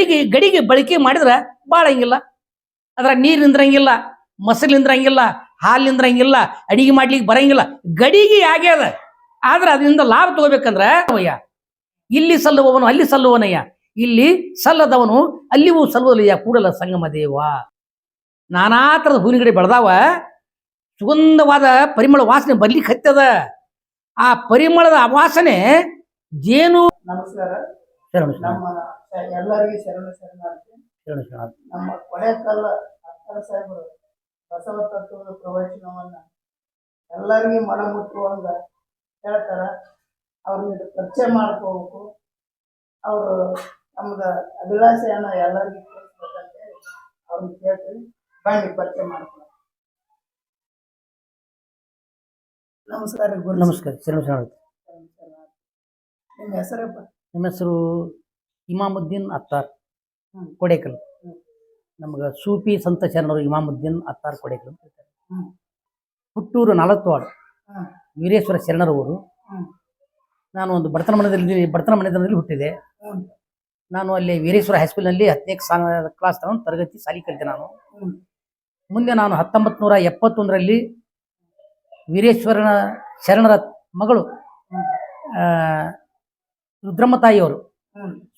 ಗಡಿಗೆ ಗಡಿಗೆ ಬಳಕೆ ಮಾಡಿದ್ರೆ ಬಾಳಂಗಿಲ್ಲ ಅದ್ರ ನೀರ್ ನಿಂದ್ರಂಗಿಲ್ಲ ಮೊಸರು ನಿಂದ್ರಂಗಿಲ್ಲ ಹಾಲು ನಿಂದ್ರಂಗಿಲ್ಲ ಅಡಿಗೆ ಮಾಡ್ಲಿಕ್ಕೆ ಬರಂಗಿಲ್ಲ. ಗಡಿಗೆ ಆಗ್ಯದ ಆದ್ರೆ ಅದರಿಂದ ಲಾಭ ತಗೋಬೇಕಂದ್ರ ಅವಯ್ಯ. ಇಲ್ಲಿ ಸಲ್ಲುವವನು ಅಲ್ಲಿ ಸಲ್ಲುವನಯ್ಯ. ಇಲ್ಲಿ ಸಲ್ಲದವನು ಅಲ್ಲಿಯೂ ಸಲ್ಲುವಲ್ಲಯ್ಯ ಕೂಡಲ ಸಂಗಮ ದೇವ. ನಾನಾ ಥರದ ಹೂವಿನ ಗಿಡ ಬೆಳೆದಾವ. ಸುಗಂಧವಾದ ಪರಿಮಳ ವಾಸನೆ ಬರ್ಲಿಕ್ಕೆ ಹತ್ತದ. ಆ ಪರಿಮಳದ ವಾಸನೆ ಜೇನು ನಮಸ್ಕಾರ. ಎಲ್ಲರಿಗೂ ಶರಣ ಶರಣಾರ್ಥಿ ಶರಣು ಶರಣು. ನಮ್ಮ ಕೊಡೆಕಲ್ಲ ಅಕ್ಕರ ಸಾಹೇಬರು ಬಸವ ತತ್ವದ ಪ್ರವಚನವನ್ನ ಎಲ್ಲರಿಗೂ ಮನ ಮುಟ್ಟುವಂಗ ಹೇಳ್ತಾರ. ಅವ್ರನ್ನ ಪರಿಚಯ ಮಾಡ್ಕೋಬೇಕು. ಅವರು ನಮ್ದ ಅಭಿಲಾಷೆಯನ್ನ ಎಲ್ಲರಿಗೂ ಕೇಳಿಸ್ಬೇಕಂತೇಳಿ ಅವ್ರನ್ನ ಕೇಳ್ತೀವಿ. ಬನ್ನಿ ಪರಿಚಯ ಮಾಡ್ಕೊಳ್ಳೋಣ ನಮಸ್ಕಾರ ಗುರು ನಮಸ್ಕಾರ ಶರಣು ಶರಣಾರ್ಥಿ ನಿಮ್ಮ ಹೆಸರಪ್ಪ ನಿಮ್ಮ ಹೆಸರು? ಇಮಾಮುದ್ದೀನ್ ಅತ್ತಾರ್. ಕೊಡೇಕಲ್. ನಮ್ಗೆ ಸೂಫಿ ಸಂತ ಶರಣರು ಇಮಾಮುದ್ದೀನ್ ಅತ್ತಾರ್ ಕೊಡೇಕಲ್ ಅಂತ ಹೇಳ್ತಾರೆ. ಹುಟ್ಟೂರು ನಾಲ್ಕವಾಡ ವೀರೇಶ್ವರ ಶರಣರ ಊರು ನಾನು ಒಂದು ಬಡತನ ಮನೆಯಲ್ಲಿ ಬಡತನ ಮನೆತನದಲ್ಲಿ ಹುಟ್ಟಿದೆ. ನಾನು ಅಲ್ಲಿ ವೀರೇಶ್ವರ ಹೈಸ್ಕೂಲ್ನಲ್ಲಿ ಹತ್ತನೇ ಕ್ಲಾಸ್ ತಗೊಂಡು ತರಗತಿ ಸಾಲಿ ಕಲಿತೆ ನಾನು. ಮುಂದೆ ನಾನು ಹತ್ತೊಂಬತ್ತು ನೂರ ಎಪ್ಪತ್ತೊಂದರಲ್ಲಿ ವೀರೇಶ್ವರನ ಶರಣರ ಮಗಳು ರುದ್ರಮ್ಮ ತಾಯಿಯವರು.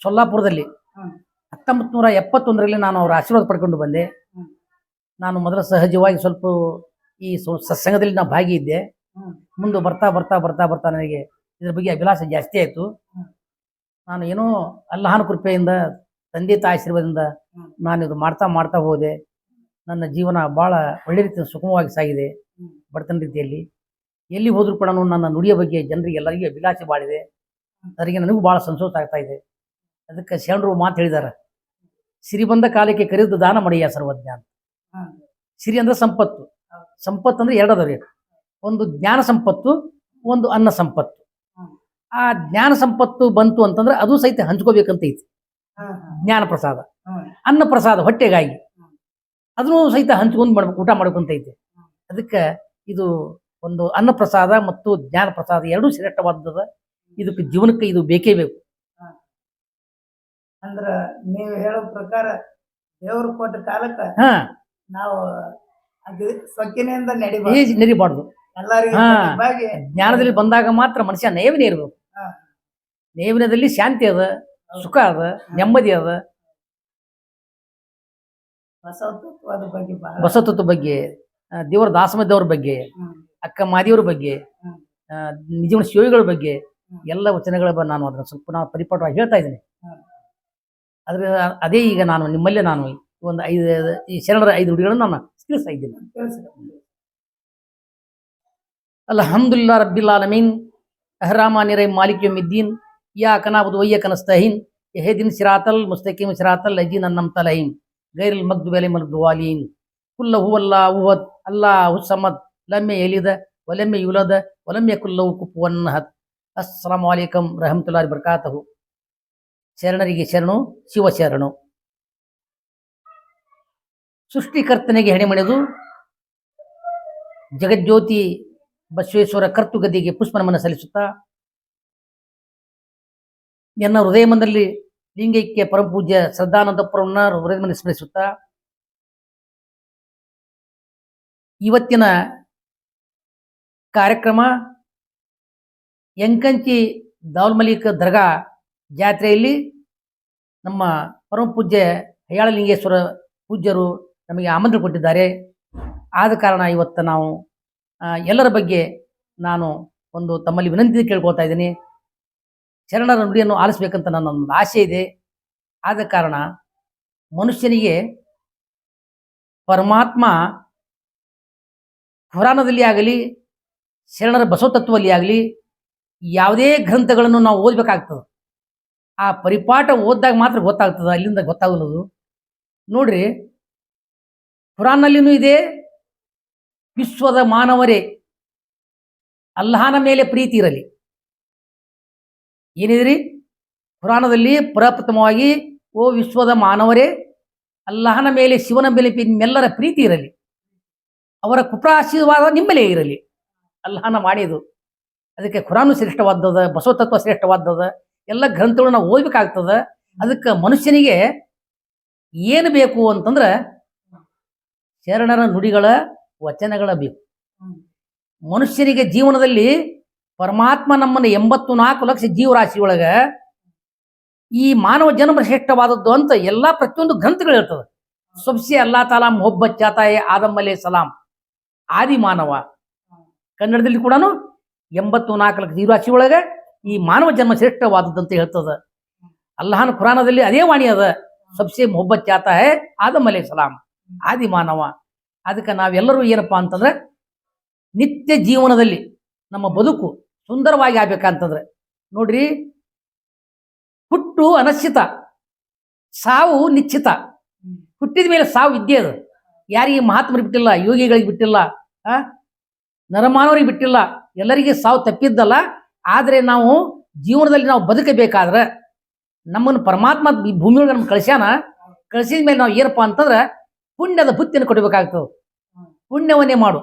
ಸೊಲ್ಲಾಪುರದಲ್ಲಿ ಹತ್ತೊಂಬತ್ ಹತ್ತೊಂಬತ್ತು ನೂರ ಎಪ್ಪತ್ತೊಂದರಲ್ಲಿ ನಾನು ಅವರ ಆಶೀರ್ವಾದ ಪಡ್ಕೊಂಡು ಬಂದೆ. ನಾನು ಮೊದಲ ಸಹಜವಾಗಿ ಸ್ವಲ್ಪ ಈ ಸತ್ಸಂಗದಲ್ಲಿ ನಾನು ಭಾಗಿಯಿದ್ದೆ. ಇದ್ದೆ ಮುಂದೆ ಬರ್ತಾ ಬರ್ತಾ ಬರ್ತಾ ಬರ್ತಾ ನನಗೆ ಇದ್ರ ಬಗ್ಗೆ ಅಭಿಲಾಷ ಜಾಸ್ತಿ ಆಯಿತು. ನಾನು ಏನೋ ಅಲ್ಲಹಾನ ಕೃಪೆಯಿಂದ ತಂದೆ ತಾಯಿ ಆಶೀರ್ವಾದದಿಂದ ನಾನು ಇದು ಮಾಡ್ತಾ ಮಾಡ್ತಾ ಹೋದೆ. ನನ್ನ ಜೀವನ ಭಾಳ ಒಳ್ಳೆ ರೀತಿಯ ಸುಗಮವಾಗಿ ಸಾಗಿದೆ. ಬಡತನ ರೀತಿಯಲ್ಲಿ. ಎಲ್ಲಿ ಹೋದ್ರು ಕೂಡ ನನ್ನ ನುಡಿಯ ಬಗ್ಗೆ ಜನರಿಗೆ ಎಲ್ಲರಿಗೂ ಅಭಿಲಾಷೆ ಬಾಳಿದೆ. ಅದರಿಗೆ ನನಗೂ ಭಾಳ ಸಂತೋಷ ಆಗ್ತಾ ಇದೆ. ಅದಕ್ಕೆ ಶರಣರು ಮಾತು ಹೇಳಿದಾರೆ ಸಿರಿ ಬಂದ ಕಾಲಕ್ಕೆ ಕರೆದು ದಾನ ಮಾಡಿಯ ಸರ್ವಜ್ಞ ಅಂತ. ಸಿರಿ ಅಂದ್ರೆ ಸಂಪತ್ತು. ಸಂಪತ್ತು ಅಂದ್ರೆ ಎರಡು ಅದಾವ್ರಿ ಒಂದು ಜ್ಞಾನ ಸಂಪತ್ತು, ಒಂದು ಅನ್ನ ಸಂಪತ್ತು. ಆ ಜ್ಞಾನ ಸಂಪತ್ತು ಬಂತು ಅಂತಂದ್ರೆ ಅದು ಸಹಿತ ಹಂಚ್ಕೋಬೇಕಂತ ಐತಿ. ಜ್ಞಾನ ಪ್ರಸಾದ. ಅನ್ನ ಪ್ರಸಾದ ಹೊಟ್ಟೆಗಾಗಿ. ಅದನ್ನು ಸಹಿತ ಹಂಚ್ಕೊಂಡು ಮಾಡ್ಬೇಕು, ಊಟ ಮಾಡ್ಕೊಂತ ಐತಿ. ಅದಕ್ಕೆ ಇದು ಒಂದು ಅನ್ನ ಪ್ರಸಾದ ಮತ್ತು ಜ್ಞಾನ ಪ್ರಸಾದ ಎರಡೂ ಶ್ರೇಷ್ಠವಾದದ ಇದಕ್ಕೆ ಜೀವನಕ್ಕೆ ಇದು ಬೇಕೇ ಬೇಕು ಅಂದ್ರ ನೀವು ಹೇಳೋ ಪ್ರಕಾರ ದೇವರು ಕೊಟ್ಟ ಕಾಲಕ್ಕ ಹಾ ನಾವು ಅದು ಸೊಕ್ಕಿನಿಂದ ನಡಿಬಾರ್ದು ನರಿಬಾರ್ದು ಎಲ್ಲರಿಗೂ ಹಾ. ಬಾಗಿ ಜ್ಞಾನದಲ್ಲಿ ಬಂದಾಗ ಮಾತ್ರ ಮನುಷ್ಯ ನೇವನೇ ಇರಬೇಕು ಹಾ. ನೇವನದಲ್ಲಿ ಶಾಂತಿ ಅದ ಸುಖ ಅದ ನೆಮ್ಮದಿ ಅದ ಬಸವ ತತ್ವದ ಬಗ್ಗೆ ಬಹಳ ಬಗ್ಗೆ ಆ, ದೇವರ ದಾಸಮದ್ದವ್ರ ಬಗ್ಗೆ ಹ್ಮ್. ಅಕ್ಕ ಮಾದಿಯವ್ರ ಬಗ್ಗೆ ಹ್ಮ್. ಆ, ನಿಜವನ ಶಿವಗಳ ಬಗ್ಗೆ. ಎಲ್ಲ ವಚನಗಳ ನಾನು ಅದನ್ನು ಸ್ವಲ್ಪ ನಾವು ಪರಿಪಾಠವಾಗಿ ಹೇಳ್ತಾ ಇದ್ದೀನಿ. ಅದ್ರ ಅದೇ ಈಗ ನಾನು ನಿಮ್ಮಲ್ಲೇ ನಾನು ಒಂದು ಐದು, ಈ ಶರಣರ ಐದು ನುಡಿಗಳನ್ನು ನಾನು ತಿಳಿಸ್ತಾ ಇದ್ದೀನಿ ಅಲ್ಹಮ್ದುಲ್ಲಾ ರಬ್ಬಿಲ್ ಆಲಮೀನ್ ಅಹ್ರಾಮಾನಿ ರೈ ಮಾಲಿಕ್ ಯೌಮಿದ್ದೀನ್ ಯಾ ಕನಾಬುದು ವಯ್ಯ ಕನಸ್ತಹೀನ್ ಯಹದಿನ್ ಸಿರಾತಲ್ ಮುಸ್ತಕೀಮ್ ಸಿರಾತಲ್ ಅಜೀನ್ ಅನ್ನಂ ತಲಹೀನ್ ಮಗ್ದು ಮಗ್ದುಬಿ ಅಲೈಹಿಮ್ ದುವಾಲೀನ್, ಕುಲ್ಲ ಹುವಲ್ಲಾ ಹುವದ್ ಅಲ್ಲಾ ಸಮದ್, ಲಮ್ಮೆ ಯಲಿದ ಒಲೆಮ್ಮೆ ಯುಲದ ವಲಮ್ ಯಕುಲ್ಲವು ಕುಫುವನ್ ಅಸ್ಸಲಾಮು ಅಲೈಕಂ ರಹಮತುಲ್ಲಾಹಿ ಬರ್ಕಾತಹು ಶರಣರಿಗೆ ಶರಣು ಶಿವಶರಣು ಸೃಷ್ಟಿಕರ್ತನಿಗೆ ಹೆಣೆಮಣೆದು ಜಗಜ್ಯೋತಿ ಬಸವೇಶ್ವರ ಕರ್ತುಗದಿಗೆ ಪುಷ್ಪನಮನ ಸಲ್ಲಿಸುತ್ತಾ ನನ್ನ ಹೃದಯ ಮನದಲ್ಲಿ ಲಿಂಗೈಕ್ಯ ಪರಮಪೂಜ್ಯ ಶ್ರದ್ಧಾನಂದಪುರವನ್ನ ಹೃದಯ ಮನ ಸ್ಮರಿಸುತ್ತಾ, ಇವತ್ತಿನ ಕಾರ್ಯಕ್ರಮ ಯಂಕಂಚಿ ದೌಲ್ಮಲಿಕ ದರ್ಗಾ ಜಾತ್ರೆಯಲ್ಲಿ ನಮ್ಮ ಪರಮಪೂಜ್ಯ ಹಯಾಳಲಿಂಗೇಶ್ವರ ಪೂಜ್ಯರು ನಮಗೆ ಆಮಂತ್ರ ಕೊಟ್ಟಿದ್ದಾರೆ. ಆದ ಕಾರಣ ಇವತ್ತು ನಾವು ಎಲ್ಲರ ಬಗ್ಗೆ ನಾನು ಒಂದು ತಮ್ಮಲ್ಲಿ ವಿನಂತಿ ಕೇಳ್ಕೊಳ್ತಾ ಇದ್ದೀನಿ. ಶರಣರ ನುಡಿಯನ್ನು ಆಲಿಸ್ಬೇಕಂತ ನನ್ನ ಒಂದು ಆಸೆ ಇದೆ. ಆದ ಕಾರಣ ಮನುಷ್ಯನಿಗೆ ಪರಮಾತ್ಮ ಪುರಾಣದಲ್ಲಿ ಆಗಲಿ, ಶರಣರ ಬಸವತತ್ವದಲ್ಲಿ ಆಗಲಿ ಯಾವುದೇ ಗ್ರಂಥಗಳನ್ನು ನಾವು ಓದಬೇಕಾಗ್ತದೆ. ಆ ಪರಿಪಾಠ ಓದಿದಾಗ ಮಾತ್ರ ಗೊತ್ತಾಗ್ತದೆ, ಅಲ್ಲಿಂದ ಗೊತ್ತಾಗಲ್ಲದು ನೋಡ್ರಿ, ಕುರಾನ್ನಲ್ಲಿನೂ ಇದೆ, ವಿಶ್ವದ ಮಾನವರೇ, ಅಲ್ಲಾಹನ ಮೇಲೆ ಪ್ರೀತಿ ಇರಲಿ. ಏನಿದ್ರಿ? ಪುರಾಣದಲ್ಲಿ ಪ್ರಪ್ರಥಮವಾಗಿ ಓ ವಿಶ್ವದ ಮಾನವರೇ, ಅಲ್ಲಾಹನ ಮೇಲೆ, ಶಿವನ ಮೇಲೆ ನಿಮ್ಮೆಲ್ಲರ ಪ್ರೀತಿ ಇರಲಿ. ಅವರ ಕುಪ್ರಾಶೀರ್ವಾದ ನಿಮ್ಮಲ್ಲೇ ಇರಲಿ. ಅಲ್ಲಾಹನ ಮಾಡಿದು ಅದಕ್ಕೆ ಖುರಾನು ಶ್ರೇಷ್ಠವಾದದ ಬಸವತತ್ವ ಶ್ರೇಷ್ಠವಾದದ ಎಲ್ಲ ಗ್ರಂಥಗಳನ್ನ ಓದ್ಬೇಕಾಗ್ತದ. ಅದಕ್ಕೆ ಮನುಷ್ಯನಿಗೆ ಏನು ಬೇಕು ಅಂತಂದ್ರೆ ಶರಣರ ನುಡಿಗಳ ವಚನಗಳ ಬೇಕು. ಮನುಷ್ಯನಿಗೆ ಜೀವನದಲ್ಲಿ ಪರಮಾತ್ಮ ನಮ್ಮನ್ನು ಎಂಬತ್ತು ನಾಲ್ಕು ಲಕ್ಷ ಜೀವರಾಶಿ ಒಳಗ ಈ ಮಾನವ ಜನ್ಮ ಶ್ರೇಷ್ಠವಾದದ್ದು ಅಂತ ಎಲ್ಲಾ ಪ್ರತಿಯೊಂದು ಗ್ರಂಥಗಳು ಇರ್ತದೆ. ಸೊಬ್ಸೆ ಅಲ್ಲಾ ತಾಲಾ ಮೊಹಬ್ಬತ್ ಚಾತಾಯೆ ಆದಮ್ಮಲೆ ಸಲಾಂ. ಆದಿ ಮಾನವ ಕನ್ನಡದಲ್ಲಿ ಕೂಡ ಎಂಬತ್ತು ನಾಲ್ಕು ಲಕ್ಷ ಜೀವರಾಶಿ ಒಳಗೆ ಈ ಮಾನವ ಜನ್ಮ ಶ್ರೇಷ್ಠವಾದದ್ದು ಅಂತ ಹೇಳ್ತದ. ಅಲ್ಲಾಹನ ಖುರಾನದಲ್ಲಿ ಅದೇ ವಾಣಿ ಅದ. ಸಬ್ಸೆ ಮೊಹಬ್ಬತ್ ಜಾತ ಹೇ ಆದಮ್ ಅಲೇ ಸಲಾಂ. ಆದಿ ಮಾನವ. ಅದಕ್ಕೆ ನಾವೆಲ್ಲರೂ ಏನಪ್ಪಾ ಅಂತಂದ್ರೆ ನಿತ್ಯ ಜೀವನದಲ್ಲಿ ನಮ್ಮ ಬದುಕು ಸುಂದರವಾಗಿ ಆಗ್ಬೇಕಂತಂದ್ರೆ. ನೋಡ್ರಿ, ಹುಟ್ಟು ಅನಶ್ಚಿತ, ಸಾವು ನಿಶ್ಚಿತ. ಹುಟ್ಟಿದ ಮೇಲೆ ಸಾವು ಇದ್ದೇ ಅದು. ಯಾರಿಗೆ ಮಹಾತ್ಮರಿಗೆ ಬಿಟ್ಟಿಲ್ಲ, ಯೋಗಿಗಳಿಗೆ ಬಿಟ್ಟಿಲ್ಲ, ಆ, ನರಮಾನವರಿಗೆ ಬಿಟ್ಟಿಲ್ಲ ಎಲ್ಲರಿಗೆ ಸಾವು ತಪ್ಪಿದ್ದಲ್ಲ, ಆದರೆ ನಾವು ಜೀವನದಲ್ಲಿ ನಾವು ಬದುಕಬೇಕಾದ್ರೆ ನಮ್ಮನ್ನು ಪರಮಾತ್ಮ ಈ ಭೂಮಿ ಒಳಗೆ ನಮ್ಗೆ ಕಳಿಸ್ಯಾನ, ಕಳಿಸಿದ ಮೇಲೆ ನಾವು ಏನಪ್ಪಾ ಅಂತಂದ್ರೆ ಪುಣ್ಯದ ಬುತ್ತಿಯನ್ನು ಕೊಡಬೇಕಾಗ್ತದೆ. ಪುಣ್ಯವನ್ನೇ ಮಾಡು.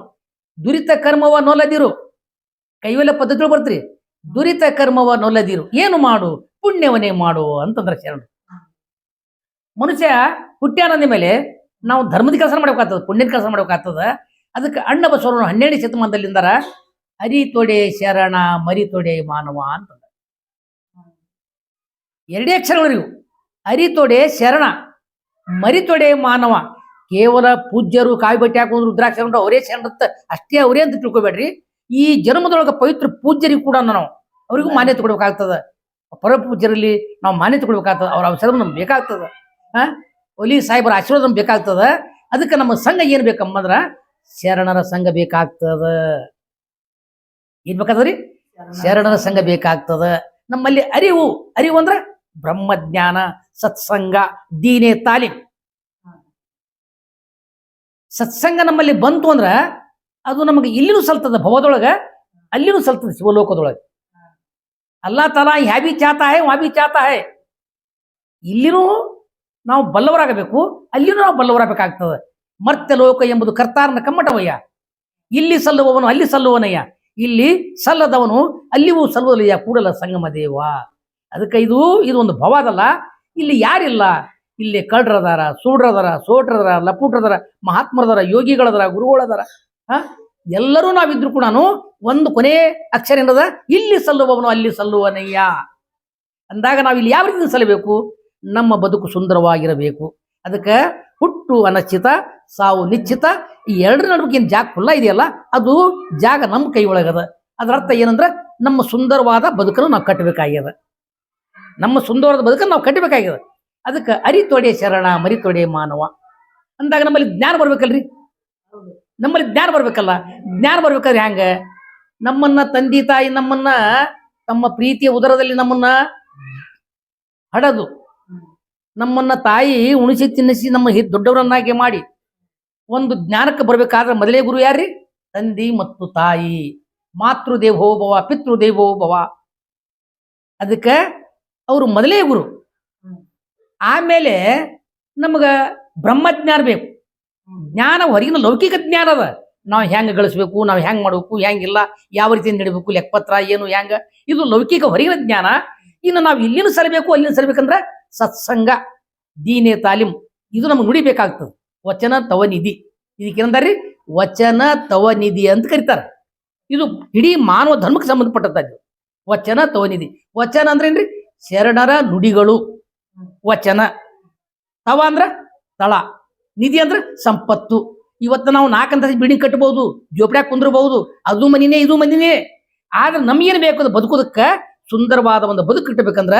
ದುರಿತ ಕರ್ಮವ ನೋಲದಿರು. ಕೈವಲ್ಯ ಪದ್ಧತಿಗಳು ಬರ್ತೀರಿ. ದುರಿತ ಕರ್ಮವ ನೊಲದಿರು. ಏನು ಮಾಡು? ಪುಣ್ಯವನ್ನೇ ಮಾಡು ಅಂತಂದ್ರೆ ಶರಣ ಮನುಷ್ಯ ಹುಟ್ಟ್ಯಾನಂದ ಮೇಲೆ ನಾವು ಧರ್ಮದ ಕೆಲಸ ಮಾಡಬೇಕಾಗ್ತದೆ, ಪುಣ್ಯದ ಕೆಲಸ ಮಾಡ್ಬೇಕಾಗ್ತದ. ಅದಕ್ಕೆ ಅಣ್ಣ ಬಸವರು ಹನ್ನೆರಡು ಶತಮಾನದಲ್ಲಿಂದರ ಹರಿ ತೊಡೆ ಶರಣ, ಮರಿತೊಡೆ ಮಾನವ ಅಂತ ಎರಡೇ ಅಕ್ಷರಗಳಿವು ಹರಿತೊಡೆ ಶರಣ, ಮರಿತೊಡೆ ಮಾನವ. ಕೇವಲ ಪೂಜ್ಯರು ಕಾಯಿ ಬಟ್ಟೆ ಹಾಕೊಂಡು ರುದ್ರಾಕ್ಷರ ಅವರೇ ಶರಣರತ್ತ ಅಷ್ಟೇ ಅವರೇ ಅಂತ ತಿಳ್ಕೊಬೇಡ್ರಿ. ಈ ಜನ್ಮದೊಳಗೆ ಪವಿತ್ರ ಪೂಜ್ಯರಿಗೆ ಕೂಡ ನಾವು. ಅವರಿಗೂ ಮಾನ್ಯತೆ ಕೊಡ್ಬೇಕಾಗ್ತದ. ಪರ ಪೂಜ್ಯರಲ್ಲಿ ನಾವು ಮಾನ್ಯತೆ ಕೊಡ್ಬೇಕಾಗ್ತದ. ಅವ್ರ ಅವಸರ ನಮ್ಗೆ ಬೇಕಾಗ್ತದ. ಹಾ ಒಲಿ ಸಾಹೇಬರ ಆಶೀರ್ವಾದ ನಮ್ಗೆ ಬೇಕಾಗ್ತದ. ಅದಕ್ಕೆ ನಮ್ಮ ಸಂಘ ಏನ್ ಬೇಕಂಬಂದ್ರ ಶರಣರ ಸಂಘ ಬೇಕಾಗ್ತದ. ಏನ್ ಬೇಕಾದ್ರಿ? ಶರಣರ ಸಂಘ ಬೇಕಾಗ್ತದ. ನಮ್ಮಲ್ಲಿ ಅರಿವು ಅರಿವು ಅಂದ್ರೆ ಬ್ರಹ್ಮಜ್ಞಾನ, ಸತ್ಸಂಗ, ದೀನೆ ತಾಲೀಮ್. ಸತ್ಸಂಗ ನಮ್ಮಲ್ಲಿ ಬಂತು ಅಂದ್ರ ಅದು ನಮಗೆ ಇಲ್ಲಿನೂ ಸಲ್ತದ, ಭವದೊಳಗ ಅಲ್ಲಿನೂ ಸಲ್ತದ, ಶಿವಲೋಕದೊಳಗ. ಅಲ್ಲಾ ತಲಾ ಹ್ಯಾಬಿ ಚಾತ ಹೇ ವಾಬಿ ಚಾತ ಹೇ. ಇಲ್ಲಿನೂ ನಾವು ಬಲ್ಲವರಾಗಬೇಕು, ಅಲ್ಲಿನೂ ನಾವು ಬಲ್ಲವರಾಗಬೇಕಾಗ್ತದೆ. ಮರ್ತ್ಯ ಲೋಕ ಎಂಬುದು ಕರ್ತಾರನ ಕಮ್ಮಟವಯ್ಯ. ಇಲ್ಲಿ ಸಲ್ಲುವವನು, ಅಲ್ಲಿ ಸಲ್ಲುವನಯ್ಯ. ಇಲ್ಲಿ ಸಲ್ಲದವನು ಅಲ್ಲಿಯೂ ಸಲ್ಲುವುದಿಲ್ಲ ಕೂಡಲ ಸಂಗಮ ದೇವ. ಅದಕ್ಕೆ ಇದು ಇದು ಒಂದು ಭವ ಅದಲ್ಲ. ಇಲ್ಲಿ ಯಾರಿಲ್ಲ? ಇಲ್ಲಿ ಕಳ್ರದಾರ ಸೂಡ್ರದಾರ ಸೋಟ್ರದಾರ ಲಪುಟ್ರದಾರ ಮಹಾತ್ಮರದಾರ ಯೋಗಿಗಳದಾರ ಗುರುಗಳದಾರ ಎಲ್ಲರೂ ನಾವಿದ್ರು ಕೂಡ ಒಂದು ಕೊನೆ ಅಕ್ಷರ ಏನದ? ಇಲ್ಲಿ ಸಲ್ಲುವವನು ಅಲ್ಲಿ ಸಲ್ಲುವನಯ್ಯ. ಅಂದಾಗ ನಾವು ಇಲ್ಲಿ ಯಾವ ರೀತಿ ಸಲ್ಲಬೇಕು? ನಮ್ಮ ಬದುಕು ಸುಂದರವಾಗಿರಬೇಕು. ಅದಕ್ಕೆ ಹುಟ್ಟು ಅನಶ್ಚಿತ ಸಾವು ನಿಶ್ಚಿತ. ಈ ಎರಡರ ನಡುವೆ ಏನು ಜಾಗ ಖುಲ್ಲ ಇದೆಯಲ್ಲ, ಅದು ಜಾಗ ನಮ್ಮ ಕೈ ಒಳಗದ. ಅದರ ಅರ್ಥ ಏನಂದ್ರೆ, ನಮ್ಮ ಸುಂದರವಾದ ಬದುಕನ್ನು ನಾವು ಕಟ್ಟಬೇಕಾಗ್ಯದ. ನಮ್ಮ ಸುಂದರವಾದ ಬದುಕನ್ನು ನಾವು ಕಟ್ಟಬೇಕಾಗ್ಯದ. ಅದಕ್ಕೆ ಅರಿತೊಡೆ ಶರಣ, ಮರಿತೊಡೆ ಮಾನವ. ಅಂದಾಗ ನಮ್ಮಲ್ಲಿ ಜ್ಞಾನ ಬರ್ಬೇಕಲ್ರಿ? ನಮ್ಮಲ್ಲಿ ಜ್ಞಾನ ಬರ್ಬೇಕಲ್ಲ. ಜ್ಞಾನ ಬರ್ಬೇಕಾದ್ರೆ ಹ್ಯಾಂಗ? ನಮ್ಮನ್ನ ತಂದಿ ತಾಯಿ ನಮ್ಮನ್ನ, ತಮ್ಮ ಪ್ರೀತಿಯ ಉದರದಲ್ಲಿ ನಮ್ಮನ್ನ ಹಡದು. ನಮ್ಮನ್ನ ತಾಯಿ ಉಣಿಸಿ ತಿನ್ನಿಸಿ ನಮ್ಮ ದೊಡ್ಡವರನ್ನಾಗಿ ಮಾಡಿ. ಒಂದು ಜ್ಞಾನಕ್ಕೆ ಬರಬೇಕಾದ್ರೆ ಮೊದಲೇ ಗುರು ಯಾರ್ರಿ? ತಂದಿ ಮತ್ತು ತಾಯಿ. ಮಾತೃ ದೇವೋಭವ ಪಿತೃ ದೇವೋಭವ ಅದಕ್ಕೆ ಅವರು ಮೊದಲೇ ಗುರು. ಆಮೇಲೆ ನಮಗೆ ಬ್ರಹ್ಮಜ್ಞಾನ ಬೇಕು. ಜ್ಞಾನ ಹೊರಗಿನ ಲೌಕಿಕ ಜ್ಞಾನ ಅದ. ನಾವು ಹೆಂಗೆ ಗಳಿಸ್ಬೇಕು, ನಾವು ಹೆಂಗೆ ಮಾಡಬೇಕು, ಹೆಂಗಿಲ್ಲ, ಯಾವ ರೀತಿ ನಡಿಬೇಕು ಲೆಕ್ಕಪತ್ರ ಏನು, ಹೆಂಗ. ಇದು ಲೌಕಿಕ ಹೊರಗಿನ ಜ್ಞಾನ. ಇನ್ನು ನಾವು ಇಲ್ಲಿನೂ ಸರಿಬೇಕು, ಅಲ್ಲಿನೂ ಸರಿಬೇಕಂದ್ರೆ ಸತ್ಸಂಗ, ದೀನೇ ತಾಲೀಮ್. ಇದು ನಮ್ಗೆ ನುಡಿಬೇಕಾಗ್ತದೆ. ವಚನ ತವ ನಿಧಿ. ಇದಕ್ಕೇನಂದಾರ್ರಿ ವಚನ ತವ ನಿಧಿ ಅಂತ ಕರೀತಾರೆ. ಇದು ಇಡೀ ಮಾನವ ಧರ್ಮಕ್ಕೆ ಸಂಬಂಧಪಟ್ಟದ್ದು ವಚನ ತವ ನಿಧಿ. ವಚನ ಅಂದ್ರೆ ಏನ್ರಿ ಶರಣರ ನುಡಿಗಳು. ವಚನ. ತವ ಅಂದ್ರ ತಳ. ನಿಧಿ ಅಂದ್ರ ಸಂಪತ್ತು. ಇವತ್ತು ನಾವು ನಾಲ್ಕಂತ ಬಿಲ್ಡಿಂಗ್ ಕಟ್ಟಬಹುದು ಜೋಪಡ್ಯಾಗ ಕುಂದಿರಬಹುದು, ಅದು ಮನಿನೇ, ಇದು ಮನಿನೇ. ಆದ್ರೆ ನಮ್ಗೇನು ಬೇಕು ಅದು ಬದುಕುದಕ್ಕೆ? ಸುಂದರವಾದ ಒಂದು ಬದುಕು ಕಟ್ಟಬೇಕಂದ್ರ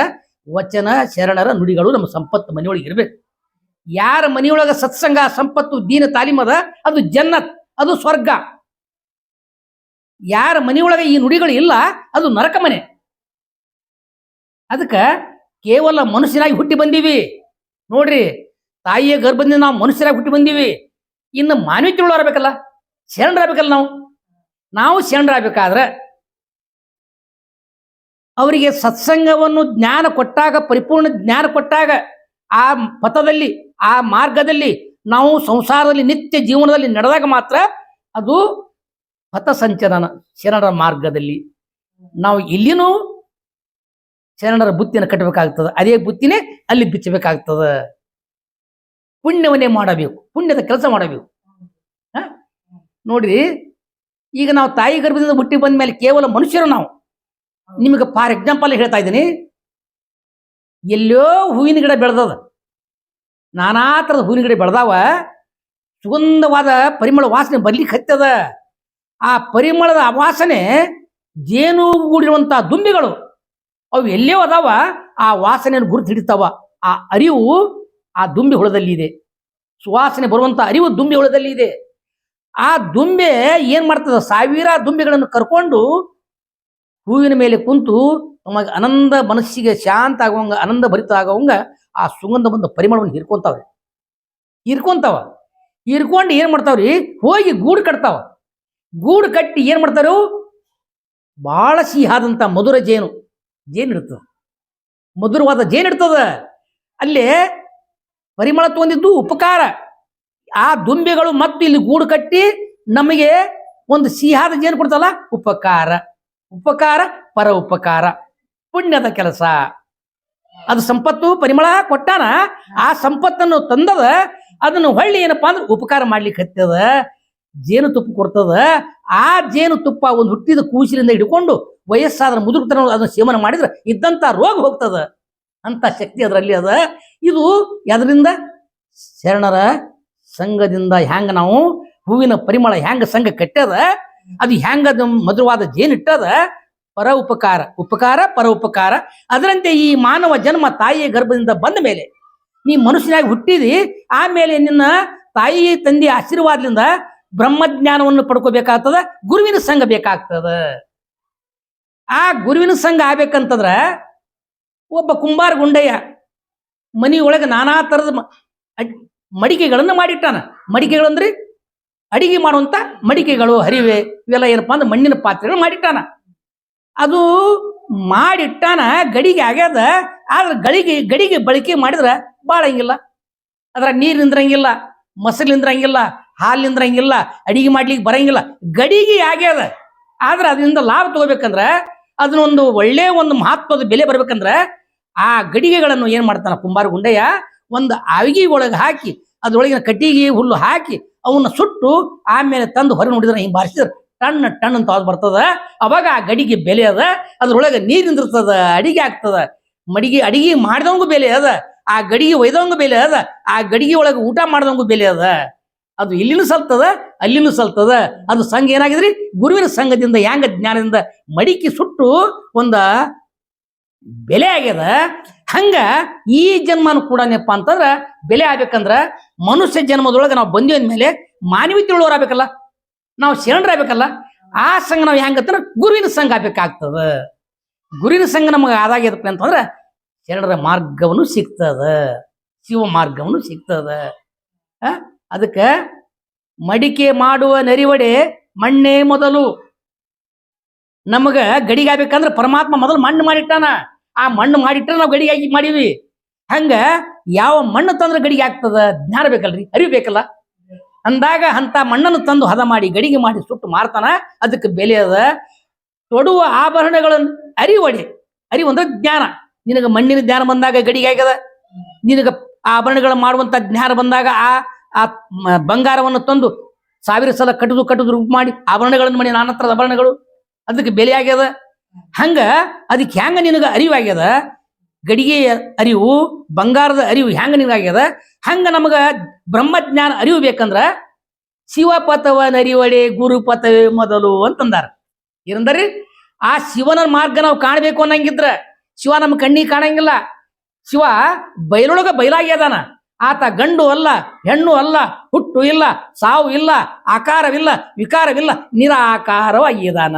ವಚನ, ಶರಣರ ನುಡಿಗಳು ನಮ್ಮ ಸಂಪತ್ತು ಮನೆಯೊಳಗೆ ಇರ್ಬೇಕು. ಯಾರ ಮನೆಯೊಳಗ ಸತ್ಸಂಗ, ಸಂಪತ್ತು, ದೀನ ತಾಲೀಮದ ಅದ ಜನ್ನತ್, ಅದು ಸ್ವರ್ಗ. ಯಾರ ಮನೆಯೊಳಗ ಈ ನುಡಿಗಳು ಇಲ್ಲ, ಅದು ನರಕ ಮನೆ. ಅದಕ್ಕ ಕೇವಲ ಮನುಷ್ಯನಾಗಿ ಹುಟ್ಟಿ ಬಂದೀವಿ. ನೋಡ್ರಿ, ತಾಯಿಯ ಗರ್ಭದಿಂದ ನಾವು ಮನುಷ್ಯರಾಗಿ ಹುಟ್ಟಿ ಬಂದೀವಿ. ಇನ್ನು ಮಾನವೀಯತೆ ಬರಬೇಕಲ್ಲ ಶರಣರಾಗಬೇಕಲ್ಲ ನಾವು. ನಾವು ಶರಣರಾಗಬೇಕಾದ್ರೆ ಅವರಿಗೆ ಸತ್ಸಂಗವನ್ನು ಜ್ಞಾನ ಕೊಟ್ಟಾಗ, ಪರಿಪೂರ್ಣ ಜ್ಞಾನ ಕೊಟ್ಟಾಗ ಆ ಪಥದಲ್ಲಿ, ಆ ಮಾರ್ಗದಲ್ಲಿ ನಾವು ಸಂಸಾರದಲ್ಲಿ ನಿತ್ಯ ಜೀವನದಲ್ಲಿ ನಡೆದಾಗ ಮಾತ್ರ ಅದು ಪಥ ಸಂಚಲನ ಶರಣರ ಮಾರ್ಗದಲ್ಲಿ. ನಾವು ಇಲ್ಲಿನೂ ಶರಣರ ಬುತ್ತಿಯನ್ನು ಕಟ್ಟಬೇಕಾಗ್ತದೆ. ಅದೇ ಬುತ್ತಿನೇ ಅಲ್ಲಿ ಬಿಚ್ಚಬೇಕಾಗ್ತದೆ. ಪುಣ್ಯವನ್ನೇ ಮಾಡಬೇಕು. ಪುಣ್ಯದ ಕೆಲಸ ಮಾಡಬೇಕು. ನೋಡಿ ಈಗ ನಾವು ತಾಯಿ ಗರ್ಭದಿಂದ ಹುಟ್ಟಿ ಬಂದ ಮೇಲೆ ಕೇವಲ ಮನುಷ್ಯರು ನಾವು. ನಿಮಗೆ ಫಾರ್ ಎಕ್ಸಾಂಪಲ್ ಹೇಳ್ತಾ ಇದ್ದೀನಿ. ಎಲ್ಲೋ ಹೂವಿನ ಗಿಡ ಬೆಳೆದದ. ನಾನಾ ಥರದ ಹೂವಿನ ಗಿಡ ಬೆಳೆದಾವ. ಸುಗಂಧವಾದ ಪರಿಮಳ ವಾಸನೆ ಬರ್ಲಿಕ್ಕೆ ಹತ್ತದ. ಆ ಪರಿಮಳದ ವಾಸನೆ ಜೇನು ಗೂಡಿರುವಂಥ ದುಂಬಿಗಳು ಅವು ಎಲ್ಲೇ ಅದಾವ. ಆ ವಾಸನೆಯನ್ನು ಗುರುತು ಹಿಡಿತಾವ. ಆ ಅರಿವು ಆ ದುಂಬಿ ಹುಳದಲ್ಲಿ ಇದೆ ಸುವಾಸನೆ ಬರುವಂತ ಅರಿವು ದುಂಬಿ ಹುಳದಲ್ಲಿ ಇದೆ ಆ ದುಂಬೆ ಏನ್ ಮಾಡ್ತದ? ಸಾವಿರ ದುಂಬೆಗಳನ್ನು ಕರ್ಕೊಂಡು ಹೂವಿನ ಮೇಲೆ ಕುಂತು ತಮಗೆ ಆನಂದ ಮನಸ್ಸಿಗೆ ಶಾಂತ ಆಗುವಂಗ, ಆನಂದ ಭರಿತ ಆಗುವಂಗ ಆ ಸುಗಂಧ ಬಂದ ಪರಿಮಳವನ್ನು ಹೀರ್ಕೊಂತಾವೆ. ಹಿರ್ಕೊಂತಾವ. ಹಿರ್ಕೊಂಡು ಏನು ಮಾಡ್ತಾವ್ರಿ? ಹೋಗಿ ಗೂಡು ಕಟ್ತಾವ. ಗೂಡು ಕಟ್ಟಿ ಏನು ಮಾಡ್ತಾರು? ಬಹಳ ಸಿಹಿಯಾದಂಥ ಮಧುರ ಜೇನು ಜೇನು ಇಡ್ತದ. ಮಧುರವಾದ ಜೇನು ಇಡ್ತದ. ಅಲ್ಲಿ ಪರಿಮಳ ತೊಂದಿದ್ದು ಉಪಕಾರ. ಆ ದುಂಬೆಗಳು ಮತ್ತು ಇಲ್ಲಿ ಗೂಡು ಕಟ್ಟಿ ನಮಗೆ ಒಂದು ಸಿಹಿಯಾದ ಜೇನು ಕೊಡ್ತಲ್ಲ, ಉಪಕಾರ. ಉಪಕಾರ, ಪರ ಉಪಕಾರ. ಪುಣ್ಯದ ಕೆಲಸ. ಅದು ಸಂಪತ್ತು ಪರಿಮಳ ಕೊಟ್ಟಾನ ಆ ಸಂಪತ್ತನ್ನು ತಂದದ ಅದನ್ನು ಹೊಳ್ಳಿ ಏನಪ್ಪಾ ಅಂದ್ರೆ ಉಪಕಾರ ಮಾಡ್ಲಿಕ್ಕೆ ಹತ್ತದ ಜೇನು ತುಪ್ಪ ಕೊಡ್ತದ ಆ ಜೇನು ತುಪ್ಪ ಒಂದು ಹುಟ್ಟಿದ ಕೂಸಿಲಿಂದ ಹಿಡ್ಕೊಂಡು ವಯಸ್ಸಾದ ಮುದುಕತನ ಅದನ್ನು ಸೇವನ ಮಾಡಿದ್ರೆ ಇದ್ದಂತ ರೋಗ ಹೋಗ್ತದ. ಅಂತ ಶಕ್ತಿ ಅದರಲ್ಲಿ ಅದ. ಇದು ಅದರಿಂದ ಶರಣರ ಸಂಘದಿಂದ. ಹ್ಯಾಂಗ ನಾವು ಹೂವಿನ ಪರಿಮಳ ಹ್ಯಾಂಗ ಸಂಘ ಕಟ್ಟದ ಅದು ಹ್ಯಾಂಗ ಮಧುರವಾದ ಜೇನಿಟ್ಟದ ಪರ ಉಪಕಾರ ಉಪಕಾರ, ಪರ ಉಪಕಾರ. ಅದರಂತೆ ಈ ಮಾನವ ಜನ್ಮ ತಾಯಿಯ ಗರ್ಭದಿಂದ ಬಂದ ಮೇಲೆ ನೀ ಮನುಷ್ಯನಾಗಿ ಹುಟ್ಟಿದಿ, ಆಮೇಲೆ ನಿನ್ನ ತಾಯಿ, ತಂದೆ ಆಶೀರ್ವಾದದಿಂದ ಬ್ರಹ್ಮಜ್ಞಾನವನ್ನು ಪಡ್ಕೋಬೇಕಾಗ್ತದ, ಗುರುವಿನ ಸಂಘ ಬೇಕಾಗ್ತದ. ಆ ಗುರುವಿನ ಸಂಘ ಆಗ್ಬೇಕಂತಂದ್ರ ಒಬ್ಬ ಕುಂಬಾರ ಗುಂಡಯ್ಯ ಮನೆಯೊಳಗೆ ನಾನಾ ಥರದ ಮಡಿಕೆಗಳನ್ನು ಮಾಡಿಟ್ಟಾನ. ಮಡಿಕೆಗಳು ಅಡಿಗೆ ಮಾಡುವಂತ ಮಡಿಕೆಗಳು, ಹರಿವೆ, ಇವೆಲ್ಲ ಏನಪ್ಪಾ ಅಂದ್ರೆ ಮಣ್ಣಿನ ಪಾತ್ರೆಗಳು ಮಾಡಿಟ್ಟಾನ. ಅದು ಮಾಡಿಟ್ಟಾನ ಗಡಿಗೆ ಆಗ್ಯದ, ಆದ್ರೆ ಗಳಿಗೆ ಗಡಿಗೆ ಬಳಕೆ ಮಾಡಿದ್ರೆ ಬಾಳಂಗಿಲ್ಲ. ಅದ್ರ ನೀರು ನಿಂದ್ರಂಗಿಲ್ಲ, ಮೊಸರು ನಿಂದ್ರಂಗಿಲ್ಲ, ಹಾಲು ನಿಂದ್ರಂಗಿಲ್ಲ, ಅಡಿಗೆ ಮಾಡ್ಲಿಕ್ಕೆ ಬರಂಗಿಲ್ಲ, ಗಡಿಗೆ ಆಗ್ಯದ. ಆದ್ರೆ ಅದರಿಂದ ಲಾಭ ತಗೋಬೇಕಂದ್ರ ಅದನ್ನೊಂದು ಒಳ್ಳೆ ಒಂದು ಮಹತ್ವದ ಬೆಲೆ ಬರ್ಬೇಕಂದ್ರ ಆ ಗಡಿಗೆಗಳನ್ನು ಏನ್ ಮಾಡ್ತಾನ ಕುಂಬಾರ ಗುಂಡಯ್ಯ, ಒಂದು ಆವಿಗೆ ಒಳಗೆ ಹಾಕಿ, ಅದ್ರೊಳಗಿನ ಕಟ್ಟಿಗೆ ಹುಲ್ಲು ಹಾಕಿ, ಅವನ್ನ ಸುಟ್ಟು ಆಮೇಲೆ ತಂದು ಹೊರಗೆ ನೋಡಿದ್ರೆ ಹಿಂಗೆ ಬಾರಿಸಿದ್ರೆ ಟಣ್ಣ ಟನ್ ಅಂತ ಆವಾಜ್ ಬರ್ತದ. ಅವಾಗ ಆ ಗಡಿಗೆ ಬೆಲೆ ಅದ. ಅದ್ರೊಳಗೆ ನೀರು ನಿಂದಿರ್ತದ, ಅಡಿಗೆ ಆಗ್ತದ. ಮಡಿಗೆ, ಅಡಿಗೆ ಮಾಡಿದವಂಗು ಬೆಲೆ ಅದ. ಆ ಗಡಿಗೆ ಒಯ್ದವಂಗ ಬೆಲೆ ಅದ. ಆ ಗಡಿಗೆ ಒಳಗೆ ಊಟ ಮಾಡಿದವಂಗೂ ಬೆಲೆ ಅದ. ಅದು ಇಲ್ಲಿನೂ ಸಲ್ತದ, ಅಲ್ಲಿನೂ ಸಲ್ತದ. ಅದು ಸಂಘ ಏನಾಗಿದ್ರಿ? ಗುರುವಿನ ಸಂಘದಿಂದ, ಯಾಂಗ ಜ್ಞಾನದಿಂದ ಮಡಿಕೆ ಸುಟ್ಟು ಒಂದ ಬೆಲೆ ಆಗ್ಯದ. ಹಂಗ ಈ ಜನ್ಮನು ಕೂಡ ಏನಪ್ಪಾ ಅಂತಂದ್ರ ಬೆಲೆ ಆಗ್ಬೇಕಂದ್ರ ಮನುಷ್ಯ ಜನ್ಮದೊಳಗೆ ನಾವು ಬಂದಿ ಮೇಲೆ ಮಾನವೀಯತೆ ಉಳ್ಳವರಾಗಬೇಕಲ್ಲ ನಾವು ಶರಣರಾಗಬೇಕಲ್ಲ ಆ ಸಂಘ ನಾವು ಹೆಂಗತ್ತ ಗುರುವಿನ ಸಂಘ ಆಗ್ಬೇಕಾಗ್ತದ. ಗುರುವಿನ ಸಂಘ ನಮಗೆ ಆದಾಗ ಏನಪ್ಪ ಅಂತಂದ್ರ ಶರಣರ ಮಾರ್ಗವನ್ನು ಸಿಗ್ತದ. ಶಿವ ಮಾರ್ಗವನ್ನು ಸಿಗ್ತದ? ಅದಕ್ಕೆ ಮಡಿಕೆ ಮಾಡುವ ನರಿವಡೆ ಮಣ್ಣೇ ಮೊದಲು. ನಮಗ ಗಡಿಗಾಗಬೇಕಂದ್ರೆ ಪರಮಾತ್ಮ ಮೊದಲು ಮಣ್ಣು ಮಾಡಿಟ್ಟಾನ. ಆ ಮಣ್ಣು ಮಾಡಿಟ್ರೆ ನಾವು ಗಡಿಗಾಗಿ ಮಾಡೀವಿ. ಹಂಗ ಯಾವ ಮಣ್ಣು ತಂದ್ರೆ ಗಡಿಗೆ ಆಗ್ತದ? ಜ್ಞಾನ ಬೇಕಲ್ರಿ? ಅರಿವು ಬೇಕಲ್ಲ? ಅಂದಾಗ ಅಂತ ಮಣ್ಣನ್ನು ತಂದು ಹದ ಮಾಡಿ ಗಡಿಗೆ ಮಾಡಿ ಸುಟ್ಟು ಮಾರ್ತಾನ, ಅದಕ್ಕೆ ಬೆಲೆ ಅದ ತೊಡುವ ಆಭರಣಗಳನ್ನು ಅರಿವಡೆ, ಅರಿವಂದ್ರೆ ಜ್ಞಾನ. ನಿನಗ ಮಣ್ಣಿನ ಜ್ಞಾನ ಬಂದಾಗ ಗಡಿಗೆ ಆಗ್ಯದ. ನಿನಗ ಆಭರಣಗಳು ಮಾಡುವಂತ ಜ್ಞಾನ ಬಂದಾಗ ಆ ಆ ಬಂಗಾರವನ್ನು ತಂದು ಸಾವಿರ ಸಲ ಕಟ್ಟುದು ಕಟ್ಟುದು ರೂಪ ಮಾಡಿ ಆಭರಣಗಳನ್ನು ಮಾಡಿ ನಾನಾ ಥರದ ಆಭರಣಗಳು, ಅದಕ್ಕೆ ಬೆಲೆ ಆಗ್ಯದ. ಹಂಗ ಅದಕ್ಕೆ ಹೆಂಗ ನಿನಗ ಅರಿವಾಗ್ಯದ? ಗಡಿಗೆಯ ಅರಿವು, ಬಂಗಾರದ ಅರಿವು ಹೆಂಗ ನಿನಗಾಗ್ಯದ? ಹಂಗ ನಮಗ ಬ್ರಹ್ಮಜ್ಞಾನ ಅರಿವು ಬೇಕಂದ್ರ ಶಿವಪಥವ ನರಿವಡೆ ಗುರುಪಥವೇ ಮೊದಲು ಅಂತಂದಾರ. ಏನಂದ್ರಿ? ಆ ಶಿವನ ಮಾರ್ಗ ನಾವು ಕಾಣಬೇಕು ಅನ್ನಂಗಿದ್ರ ಶಿವ ನಮ್ಮ ಕಣ್ಣಿಗೆ ಕಾಣಂಗಿಲ್ಲ. ಶಿವ ಬಯಲೊಳಗ ಬಯಲಾಗ್ಯದಾನ ಆತ ಗಂಡು ಅಲ್ಲ, ಹೆಣ್ಣು ಅಲ್ಲ, ಹುಟ್ಟು ಇಲ್ಲ, ಸಾವು ಇಲ್ಲ, ಆಕಾರವಿಲ್ಲ, ವಿಕಾರವಿಲ್ಲ ನಿರಾಕಾರವಾಗಿದ್ದಾನ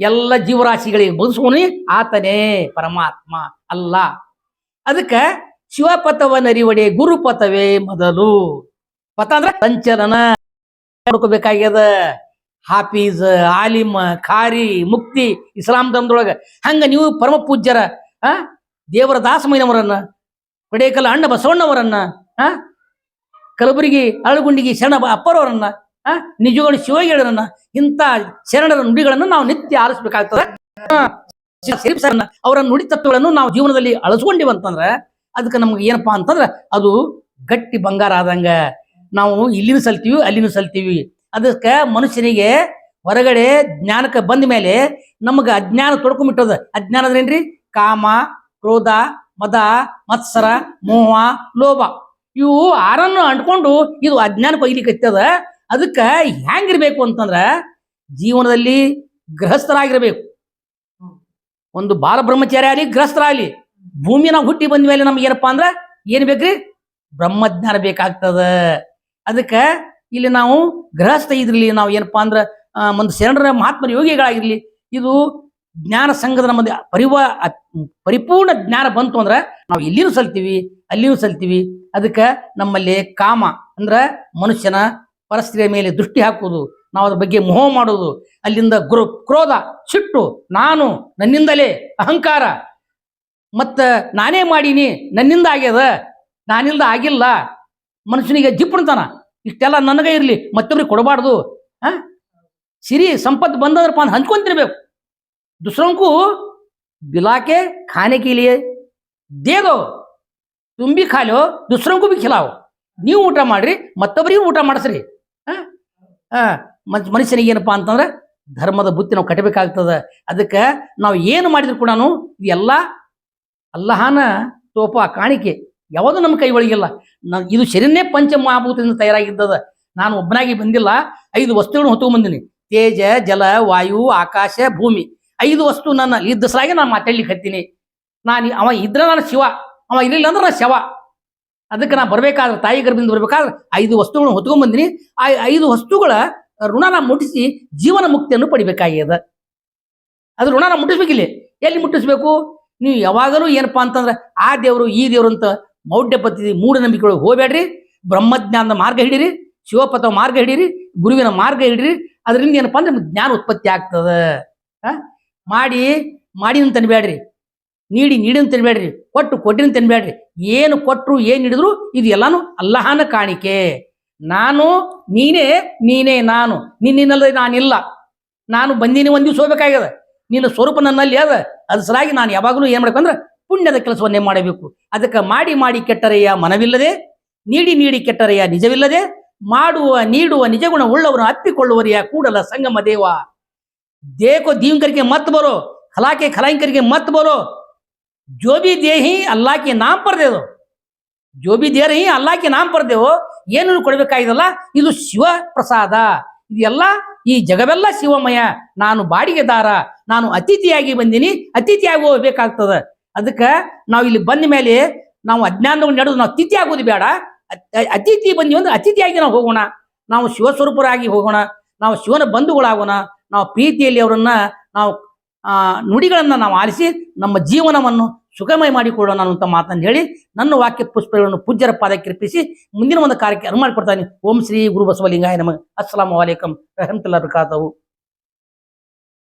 ಎಲ್ಲ ಜೀವರಾಶಿಗಳಿಗೆ ಬದುಸೋನಿ ಆತನೇ ಪರಮಾತ್ಮ ಅಲ್ಲ. ಅದಕ್ಕೆ ಶಿವಪಥವ ನರಿವಡೆ ಗುರುಪಥವೇ ಮೊದಲು. ಪಥ ಅಂದ್ರೆ ಸಂಚಲನ ನೋಡ್ಕೋಬೇಕಾಗ್ಯದ. ಹಾಫೀಸ್ ಆಲಿಮ್, ಖಾರಿ, ಮುಕ್ತಿ, ಇಸ್ಲಾಂ ಧರ್ಮದೊಳಗ. ಹಂಗ ನೀವು ಪರಮ ಪೂಜ್ಯರ ಆ, ದೇವರ ದಾಸಮಯ್ಯನವರನ್ನ, ಕೊಡೇಕಲ್ ಅಣ್ಣ ಬಸವಣ್ಣವರನ್ನ, ಆ, ಕಲಬುರಗಿ ಅಳಗುಂಡಿಗಿ ಶರಣ ಅಪ್ಪರವರನ್ನ, ಆ ನಿಜಗಳು ಶಿವಗೇಳರನ್ನ ಇಂಥ ಶರಣರ ನುಡಿಗಳನ್ನು ನಾವು ನಿತ್ಯ ಆಲಿಸ್ಬೇಕಾಗ್ತದೆ. ಅವರ ನುಡಿ ತತ್ವಗಳನ್ನು ನಾವು ಜೀವನದಲ್ಲಿ ಅಳಸ್ಕೊಂಡಿವಂತಂದ್ರ ಅದಕ್ಕೆ ನಮ್ಗೆ ಏನಪ್ಪಾ ಅಂತಂದ್ರೆ ಅದು ಗಟ್ಟಿ ಬಂಗಾರ ಆದಂಗ. ನಾವು ಇಲ್ಲಿನೂ ಸಲ್ತೀವಿ, ಅಲ್ಲಿನೂ ಸಲ್ತೀವಿ. ಅದಕ್ಕೆ ಮನುಷ್ಯನಿಗೆ ಹೊರಗಡೆ ಜ್ಞಾನಕ್ಕೆ ಬಂದ ಮೇಲೆ ನಮಗೆ ಅಜ್ಞಾನ ತೊಡ್ಕೊಂಬಿಟ್ಟದ ಅಜ್ಞಾನ ಅಂದ್ರೇನ್ರಿ ಕಾಮ, ಕ್ರೋಧ, ಮದ, ಮತ್ಸರ, ಮೋಹ, ಲೋಭ. ಇವು ಆರನ್ನು ಅಂಟ್ಕೊಂಡು ಇದು ಅಜ್ಞಾನಕ್ಕೆ ಕತ್ತದ ಅದಕ್ಕೆ ಹೆಂಗಿರ್ಬೇಕು ಅಂತಂದ್ರ ಜೀವನದಲ್ಲಿ ಗೃಹಸ್ಥರಾಗಿರ್ಬೇಕು. ಒಂದು ಬಾಲ ಬ್ರಹ್ಮಚಾರಿ ಆಗಲಿ ಗೃಹಸ್ಥರಾಗಲಿ. ಭೂಮಿ ನಾವು ಹುಟ್ಟಿ ಬಂದ ಮೇಲೆ ನಮ್ಗೆ ಏನಪ್ಪ ಅಂದ್ರ ಏನ್ ಬೇಕ್ರಿ? ಬ್ರಹ್ಮಜ್ಞಾನ ಬೇಕಾಗ್ತದ. ಅದಕ್ಕೆ ಇಲ್ಲಿ ನಾವು ಗೃಹಸ್ಥ ಇದ್ರಲ್ಲಿ ನಾವು ಏನಪ್ಪ ಅಂದ್ರ ಒಂದು ಶರಣರ ಮಹಾತ್ಮರ ಯೋಗಿಗಳಾಗಿರ್ಲಿ, ಇದು ಜ್ಞಾನ ಸಂಘದ ನಮ್ಮದು ಪರಿವ ಪರಿಪೂರ್ಣ ಜ್ಞಾನ ಬಂತು ಅಂದ್ರೆ ನಾವು ಇಲ್ಲಿನೂ ಸಲ್ತೀವಿ, ಅಲ್ಲಿನೂ ಸಲ್ತೀವಿ. ಅದಕ್ಕೆ ನಮ್ಮಲ್ಲಿ ಕಾಮ ಅಂದ್ರೆ ಮನುಷ್ಯನ ಪರಸ್ತ್ರೀಯ ಮೇಲೆ ದೃಷ್ಟಿ ಹಾಕುವುದು, ನಾವು ಅದ್ರ ಬಗ್ಗೆ ಮೋಹ ಮಾಡುವುದು. ಅಲ್ಲಿಂದ ಗುರು, ಕ್ರೋಧ, ಸಿಟ್ಟು, ನಾನು ನನ್ನಿಂದಲೇ, ಅಹಂಕಾರ ಮತ್ತು ನಾನೇ ಮಾಡೀನಿ, ನನ್ನಿಂದ ಆಗ್ಯದ, ನಾನಿಂದ ಆಗಿಲ್ಲ, ಮನುಷ್ಯನಿಗೆ ಜಿಪ್ಪಣ್ತಾನ ಇಷ್ಟೆಲ್ಲ ನನಗೇ ಇರಲಿ, ಮತ್ತೊಬ್ರಿಗೆ ಕೊಡಬಾರ್ದು ಹಾಂ ಸಿರಿ, ಸಂಪತ್ತು ಬಂದದ್ರಪ್ಪ ಅಂತ ಹಂಚ್ಕೊಂತಿರ್ಬೇಕು. ದುಸ್ರಂಕು, ಬಿಲಾಕೆ ಖಾನೆ ಕೀಲಿ ದೇದೋ, ತುಂಬಿ ಖಾಲೋ, ದುಸ್ರಂಕು ಬಿ ಖಿಲಾವು. ನೀವು ಊಟ ಮಾಡ್ರಿ ಮತ್ತೊಬ್ಬರಿಗೂ ಊಟ ಮಾಡಿಸ್ರಿ ಹಾಂ ಹಾಂ ಮನುಷ್ಯನಿಗೇನಪ್ಪ ಅಂತಂದ್ರೆ ಧರ್ಮದ ಬುತ್ತಿ ನಾವು ಕಟ್ಟಬೇಕಾಗ್ತದೆ. ಅದಕ್ಕೆ ನಾವು ಏನು ಮಾಡಿದ್ರು ಕೂಡ ಎಲ್ಲ ಅಲ್ಲಹಾನ ತೋಪ ಕಾಣಿಕೆ ಯಾವುದು ನಮ್ಮ ಕೈ ಒಳಗಿಲ್ಲ. ನಾನು ಇದು ಶರೀರನೇ ಪಂಚಮಹಾಭೂತದಿಂದ ತಯಾರಾಗಿದ್ದದ. ನಾನು ಒಬ್ಬನಾಗಿ ಬಂದಿಲ್ಲ. ಐದು ವಸ್ತುಗಳನ್ನು ಹೊತ್ತು ಬಂದಿನಿ. ತೇಜ, ಜಲ, ವಾಯು, ಆಕಾಶ, ಭೂಮಿ. ಐದು ವಸ್ತು ನನ್ನ ಇದ್ದ ಸಲಾಗಿ ನಾನು ಮಾತಾಡ್ಲಿಕ್ಕೆ ಹತ್ತೀನಿ. ನಾನು ಅವ ಇದ್ರೆ ನಾನು ಶಿವ. ಅವ ಇರಲಿಲ್ಲ ಅಂದ್ರೆ ನಾನು ಶವ. ಅದಕ್ಕೆ ನಾನು ಬರಬೇಕಾದ್ರೆ ತಾಯಿ ಗರ್ಭದಿಂದ ಬರಬೇಕಾದ್ರೆ ಐದು ವಸ್ತುಗಳನ್ನು ಹೊತ್ಕೊಂಡ್ ಬಂದಿನಿ. ಆ ಐದು ವಸ್ತುಗಳ ಋಣನ ಮುಟ್ಟಿಸಿ ಜೀವನ ಮುಕ್ತಿಯನ್ನು ಪಡಿಬೇಕಾಗ್ಯದ. ಅದು ಋಣನ ಮುಟ್ಟಿಸ್ಬೇಕಿಲ್ಲ. ಎಲ್ಲಿ ಮುಟ್ಟಿಸ್ಬೇಕು? ನೀವು ಯಾವಾಗಲೂ ಏನಪ್ಪಾ ಅಂತಂದ್ರೆ, ಆ ದೇವರು, ಈ ದೇವರು ಅಂತ ಮೌಢ್ಯ ಪದ್ಧತಿ ಮೂಢನಂಬಿಕೆಗಳಿಗೆ ಹೋಗ್ಬೇಡ್ರಿ, ಬ್ರಹ್ಮಜ್ಞಾನದ ಮಾರ್ಗ ಹಿಡೀರಿ ಶಿವಪಥ ಮಾರ್ಗ ಹಿಡೀರಿ, ಗುರುವಿನ ಮಾರ್ಗ ಹಿಡೀರಿ, ಅದರಿಂದ ಏನಪ್ಪ ಅಂದ್ರೆ ಜ್ಞಾನ ಉತ್ಪತ್ತಿ ಆಗ್ತದ? ಮಾಡಿ ಮಾಡಿನ ಅಂತ ಅನ್ಬೇಡ್ರಿ ನೀಡಿ ನೀಡಿ ಅಂತ ಅನ್ಬೇಡ್ರಿ ಕೊಟ್ಟು ಕೊಟ್ಟಿನ ತಿನ್ಬೇಡ್ರಿ ಏನು ಕೊಟ್ಟರು ಏನು ಹಿಡಿದ್ರು, ಇದು ಎಲ್ಲಾನು ಅಲ್ಲಹಾನ ಕಾಣಿಕೆ. ನಾನು, ನೀನೇ ನೀನೇ ನಾನು. ನಿನ್ನಿನಲ್ಲದೆ ನಾನಿಲ್ಲ. ನಾನು ಬಂದೀನಿ ಒಂದು ದಿವಸ ಹೋಗ್ಬೇಕಾಗ್ಯದ. ನಿನ್ನ ಸ್ವರೂಪ ನನ್ನಲ್ಲಿ ಅದ. ಅದ್ರ ಸಲಾಗಿ ನಾನು ಯಾವಾಗಲೂ ಏನು ಮಾಡ್ಬೇಕಂದ್ರೆ ಪುಣ್ಯದ ಕೆಲಸವನ್ನೇ ಮಾಡಬೇಕು. ಅದಕ್ಕೆ ಮಾಡಿ ಮಾಡಿ ಕೆಟ್ಟರೆಯ ಮನವಿಲ್ಲದೆ, ನೀಡಿ ನೀಡಿ ಕೆಟ್ಟರೆಯ ನಿಜವಿಲ್ಲದೆ, ಮಾಡುವ ನೀಡುವ ನಿಜಗುಣ ಉಳ್ಳವರು ಅಪ್ಪಿಕೊಳ್ಳುವರಿಯ ಕೂಡಲ ಸಂಗಮ ದೇವ. ದೇಕೋ ದೀವಂಕರಿಗೆ ಮತ್ ಬರೋ ಹಲಾಕೆ ಕಲಾಂಕರಿಗೆ ಮತ್ ಬರೋ. ಜೋಬಿ ದೇಹಿ ಅಲ್ಲಾಕೆ ನಾಮ್ ಪರ್ದೇದು ಜೋಬಿ ದೇಹಿ ಅಲ್ಲಾಕೆ ನಾಮ್ ಪರ್ದೇವು ಏನನ್ನು ಕೊಡಬೇಕಾಗಿದಲ್ಲ? ಇದು ಶಿವ ಪ್ರಸಾದ ಇದೆಲ್ಲ ಈ ಜಗವೆಲ್ಲ ಶಿವಮಯ. ನಾನು ಬಾಡಿಗೆದಾರ, ನಾನು ಅತಿಥಿಯಾಗಿ ಬಂದೀನಿ, ಅತಿಥಿಯಾಗಿ ಹೋಗ್ಬೇಕಾಗ್ತದ. ಅದಕ್ಕೆ ನಾವು ಇಲ್ಲಿ ಬಂದ ಮೇಲೆ ನಾವು ಅಜ್ಞಾನದ ನಡೆದು ನಾವು ಅತಿಥಿ ಆಗೋದು ಬೇಡ ಅತಿಥಿ ಬಂದ್ವಿ ಅಂದ್ರೆ ಅತಿಥಿಯಾಗಿ ನಾವು ಹೋಗೋಣ. ನಾವು ಶಿವಸ್ವರೂಪರಾಗಿ ಹೋಗೋಣ. ನಾವು ಶಿವನ ಬಂಧುಗಳಾಗೋಣ. ನಾವು ಪ್ರೀತಿಯಲ್ಲಿ ಅವರನ್ನ ನಾವು ನುಡಿಗಳನ್ನ ನಾವು ಆಲಿಸಿ ನಮ್ಮ ಜೀವನವನ್ನು ಸುಖಮಯ ಮಾಡಿಕೊಳ್ಳೋಣ ಅಂತ ಮಾತನ್ನು ಹೇಳಿ ನನ್ನ ವಾಕ್ಯ ಪುಷ್ಪಗಳನ್ನು ಪೂಜ್ಯರ ಪಾದಕ್ಕೆ ಅರ್ಪಿಸಿ ಮುಂದಿನ ಒಂದು ಕಾರ್ಯಕ್ಕೆ ಅನುಮಾನ ಕೊಡ್ತಾನೆ ಓಂ ಶ್ರೀ ಗುರು ಬಸವಲಿಂಗಾಯ ನಮಗೆ ಅಸ್ಸಲಾಂ ವಲೈಕಂ ರಹಮತುಲ್ಲಾ ಬರ್ಕಾತವು